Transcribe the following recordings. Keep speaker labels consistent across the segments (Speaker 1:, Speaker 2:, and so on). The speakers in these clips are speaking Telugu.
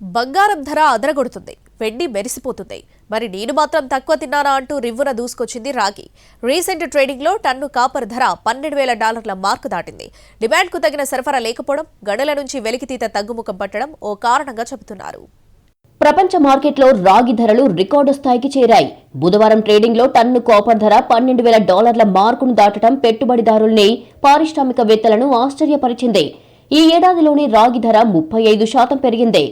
Speaker 1: బంగారం ధర అదరగొడుతుంది. వెండి మెరిసిపోతుంది. మరి నేను మాత్రం తక్కువ తిన్నానా అంటూ రివ్వున దూసుకొచ్చింది రాగి. రీసెంట్ ట్రేడింగ్లో టన్ను కాపర్ ధర పన్నెండు వేల డాలర్ల మార్కు దాటింది. డిమాండ్కు తగిన సరఫరా లేకపోవడం గడల నుంచి వెలికితీత తగ్గుముఖం పట్టడం ఓ కారణంగా చెబుతున్నారు.
Speaker 2: ప్రపంచ మార్కెట్లో రాగి ధరలు రికార్డు స్థాయికి చేరాయి. బుధవారం ట్రేడింగ్లో టన్ను కాపర్ ధర పన్నెండు వేల డాలర్ల మార్కును దాటడం పెట్టుబడిదారుల్ని పారిశ్రామికవేత్తలను ఆశ్చర్యపరిచింది. ఈ ఏడాదిలోని రాగి ధర ముప్పై ఐదు శాతం పెరిగింది.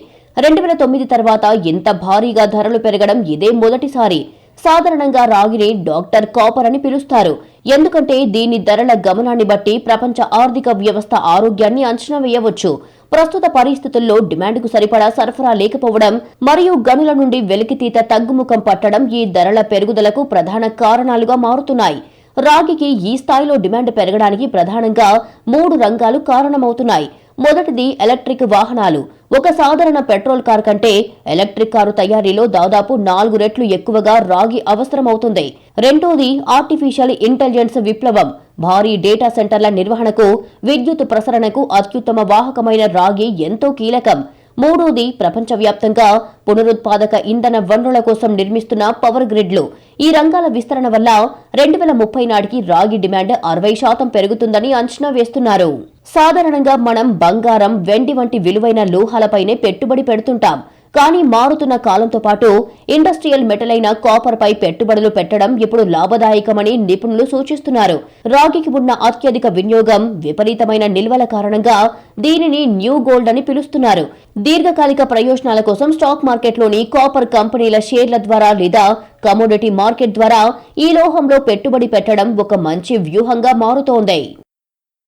Speaker 2: రెండు వేల తొమ్మిది తర్వాత ఇంత భారీగా ధరలు పెరగడం ఇదే మొదటిసారి. సాధారణంగా రాగిని డాక్టర్ కాపర్ అని పిలుస్తారు. ఎందుకంటే దీని ధరల గమనాన్ని బట్టి ప్రపంచ ఆర్థిక వ్యవస్థ ఆరోగ్యాన్ని అంచనా వేయవచ్చు. ప్రస్తుత పరిస్థితుల్లో డిమాండ్కు సరిపడా సరఫరా లేకపోవడం మరియు గనుల నుండి వెలికితీత తగ్గుముఖం పట్టడం ఈ ధరల పెరుగుదలకు ప్రధాన కారణాలుగా మారుతున్నాయి. రాగికి ఈ స్థాయిలో డిమాండ్ పెరగడానికి ప్రధానంగా మూడు రంగాలు కారణమవుతున్నాయి. మొదటిది ఎలక్ట్రిక్ వాహనాలు. ఒక సాధారణ పెట్రోల్ కారు కంటే ఎలక్ట్రిక్ కారు తయారీలో దాదాపు నాలుగు రెట్లు ఎక్కువగా రాగి అవసరమవుతుంది. రెండోది ఆర్టిఫిషియల్ ఇంటెలిజెన్స్ విప్లవం. భారీ డేటా సెంటర్ల నిర్వహణకు విద్యుత్ ప్రసరణకు అత్యుత్తమ వాహకమైన రాగి ఎంతో కీలకం. మూడోది ప్రపంచవ్యాప్తంగా పునరుత్పాదక ఇంధన వనరుల కోసం నిర్మిస్తున్న పవర్ గ్రిడ్లు. ఈ రంగాల విస్తరణ వల్ల రెండు వేల ముప్పై నాటికి రాగి డిమాండ్ అరవై శాతం పెరుగుతుందని అంచనా వేస్తున్నారు. సాధారణంగా మనం బంగారం వెండి వంటి విలువైన లోహాలపైనే పెట్టుబడి పెడుతుంటాం. కానీ మారుతున్న కాలంతో పాటు ఇండస్ట్రియల్ మెటల్ అయిన కాపర్ పై పెట్టుబడులు పెట్టడం ఇప్పుడు లాభదాయకమని నిపుణులు సూచిస్తున్నారు. రాగికి ఉన్న అత్యధిక వినియోగం విపరీతమైన నిల్వల కారణంగా దీనిని న్యూ గోల్డ్ అని పిలుస్తున్నారు. దీర్ఘకాలిక ప్రయోజనాల కోసం స్టాక్ మార్కెట్లోని కాపర్ కంపెనీల షేర్ల ద్వారా లేదా కమోడిటీ మార్కెట్ ద్వారా ఈ లోహంలో పెట్టుబడి పెట్టడం ఒక మంచి వ్యూహంగా మారుతోంది.